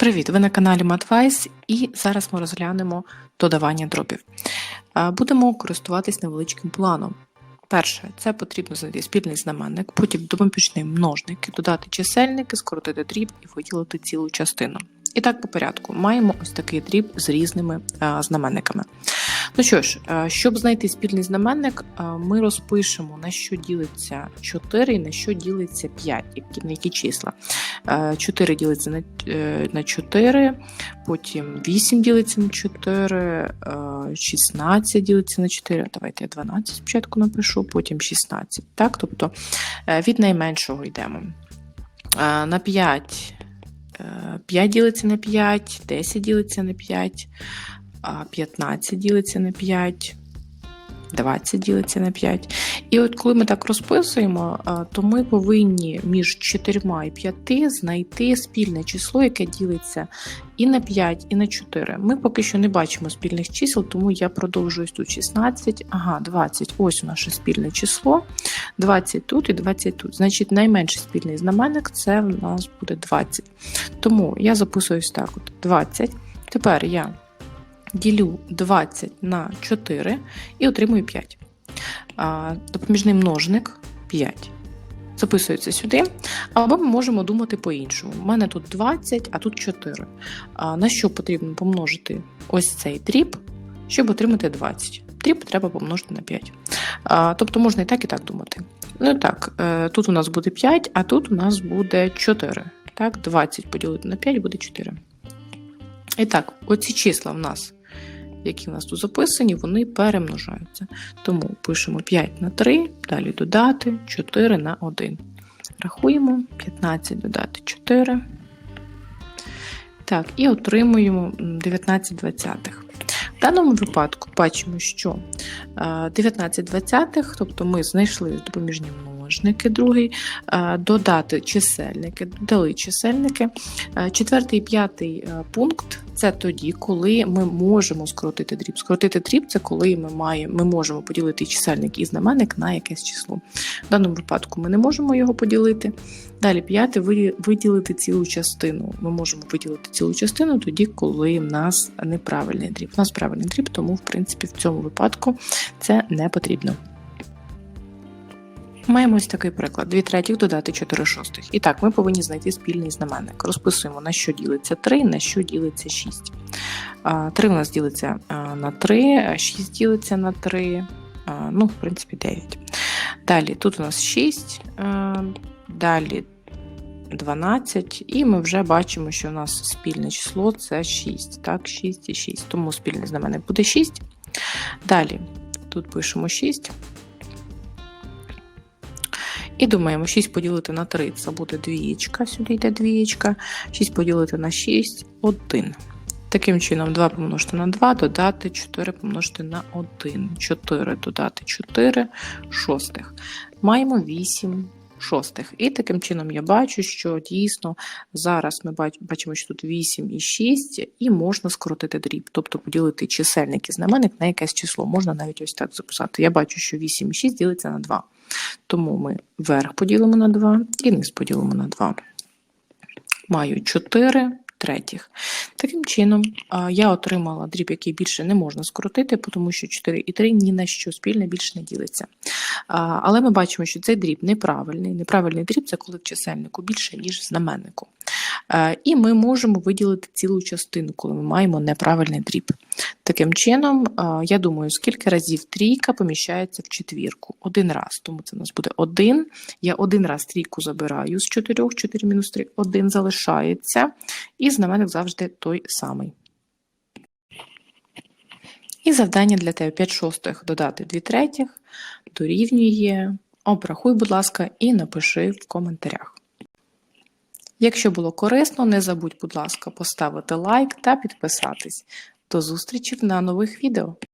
Привіт! Ви на каналі Матвайс і зараз ми розглянемо додавання дробів. Будемо користуватись невеличким планом. Перше, це потрібно знайти спільний знаменник, потім допоміжні множники, додати чисельники, скоротити дріб і виділити цілу частину. І так по порядку маємо ось такий дріб з різними знаменниками. Ну що ж, е, щоб знайти спільний знаменник, е, ми розпишемо на що ділиться 4 і на що ділиться 5, які, на які числа. Е, 4 ділиться на, е, на 4, потім 8 ділиться на 4, е, 16 ділиться на 4. Давайте я 12 спочатку напишу, потім 16. Так? Тобто е, від найменшого йдемо. Е, На 5. 5 ділиться на 5, 10 ділиться на 5, а 15 ділиться на 5, 20 ділиться на 5. І от коли ми так розписуємо, то ми повинні між 4 і 5 знайти спільне число, яке ділиться і на 5, і на 4. Ми поки що не бачимо спільних чисел, тому я продовжую тут 16, ага, 20. Ось наше спільне число. 20 тут і 20 тут. Значить, найменший спільний знаменник це в нас буде 20. Тому я записую ось так: от 20. Тепер я ділю 20 на 4 і отримую 5. А, Допоміжний множник 5. Записується сюди. Або ми можемо думати по-іншому. У мене тут 20, а тут 4. А на що потрібно помножити ось цей дріб, щоб отримати 20? Дріб треба помножити на 5. А, Тобто можна і так, і так думати. Ну так, е, тут у нас буде 5, а тут у нас буде 4. Так, 20 поділити на 5 буде 4. І так, оці числа в нас, які в нас тут записані, вони перемножаються. Тому пишемо 5 на 3, далі додати 4 на 1. Рахуємо 15 додати 4. Так, і отримуємо 19 двадцятих. В даному випадку бачимо, що е, 19 двадцятих, тобто ми знайшли допоміжні множники, другий, е, додати чисельники, додали чисельники. Е, Четвертий п'ятий е, пункт це тоді, коли ми можемо скоротити дріб. Скоротити дріб це коли ми маємо, ми можемо поділити чисельник і знаменник на якесь число. В даному випадку ми не можемо його поділити. Далі п'яте виділити цілу частину. Ми можемо виділити цілу частину тоді, коли в нас неправильний дріб. У нас правильний дріб, тому в принципі в цьому випадку це не потрібно. Маємо ось такий приклад: 2 третіх додати 4 шостих. І так, ми повинні знайти спільний знаменник. Розписуємо, на що ділиться 3, на що ділиться 6. 3 у нас ділиться на 3, 6 ділиться на 3, ну, в принципі, 9. Далі тут у нас 6, далі 12, і ми вже бачимо, що у нас спільне число це 6. Так, 6 і 6. Тому спільний знаменник буде 6. Далі тут пишемо 6. І думаємо, 6 поділити на 3 це буде двієчка, сюди йде двієчка. 6 поділити на 6 1. Таким чином, 2 помножити на 2, додати 4 помножити на 1. 4 додати 4 шостих. Маємо 8 шостих. І таким чином я бачу, що дійсно зараз ми бачимо, що тут 8 і 6, і можна скоротити дріб, тобто поділити чисельник і знаменник на якесь число. Можна навіть ось так записати. Я бачу, що 8 і 6 ділиться на 2. Тому ми верх поділимо на 2 і низ поділимо на 2. Маю 4 третіх. Таким чином, я отримала дріб, який більше не можна скоротити, тому що 4 і 3 ні на що спільне більше не ділиться. Але ми бачимо, що цей дріб неправильний. Неправильний дріб це коли в чисельнику більше, ніж в знаменнику. Е, І ми можемо виділити цілу частину, коли ми маємо неправильний дріб. Таким чином, е, я думаю, скільки разів трійка поміщається в четвірку? Один раз. Тому це у нас буде один. Я один раз трійку забираю з 4, 4 мінус 3, один залишається. І знаменник завжди той самий. І завдання для тебе 5 шостих додати 2 третіх дорівнює. Обрахуй, будь ласка, і напиши в коментарях. Якщо було корисно, не забудь, будь ласка, поставити лайк та підписатись. До зустрічі на нових відео!